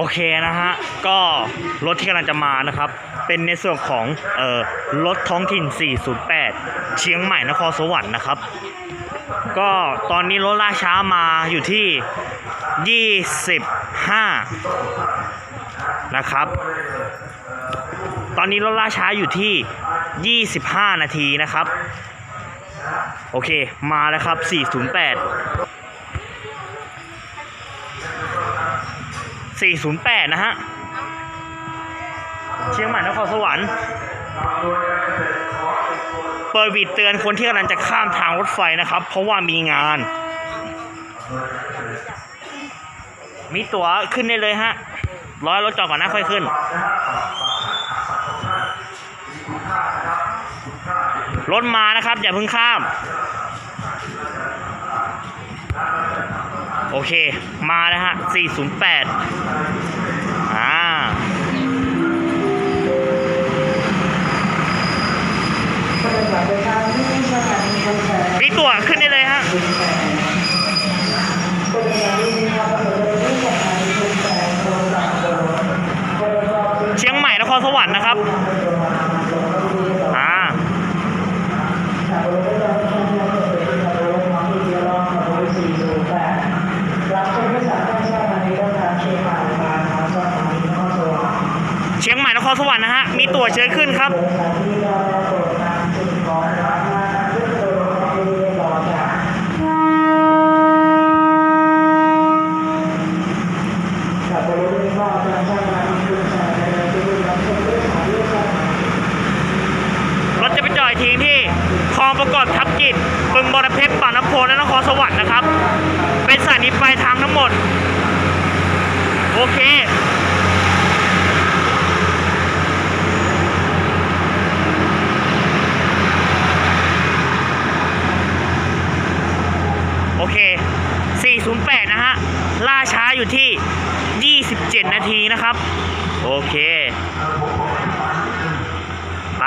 โอเคนะฮะ ก็รถที่กำลังจะมานะครับ เป็นในส่วนของเอ่อรถท้องถิ่น 408 เชียงใหม่นครสวรรค์นะครับ ก็ตอนนี้รถล่าช้ามาอยู่ที่ 25 นะครับ ตอนนี้รถล่าช้าอยู่ที่ 25 นาทีนะครับ โอเค มาแล้วครับ 408 408 นะฮะ เชียงใหม่นครสวรรค์ เปิดวีดเตือนคนที่กำลังจะข้ามทางรถไฟนะครับ เพราะว่ามีงาน มีตั๋วขึ้นได้เลยฮะ ร้อยรถจอดก่อนนะค่อยขึ้น รถมานะครับ อย่าเพิ่งข้าม โอเค มาแล้วฮะ 408 อ่า มีตั๋วขึ้นได้เลยฮะเชียงใหม่นครสวรรค์นะครับ อ่า เชียงใหม่นครสวรรค์นะฮะ มีตั๋วเชิญขึ้นครับ รถจะไปจอดอีกทีที่คลองประกอบทับกิจบึงบรเพชรปากน้ำโพและนครสวรรค์นะครับ เป็นสถานีปลายทางทั้งหมด โอเค โอเค 08 นะฮะ ล่าช้าอยู่ที่ 27 นาทีนะครับ โอเค ไป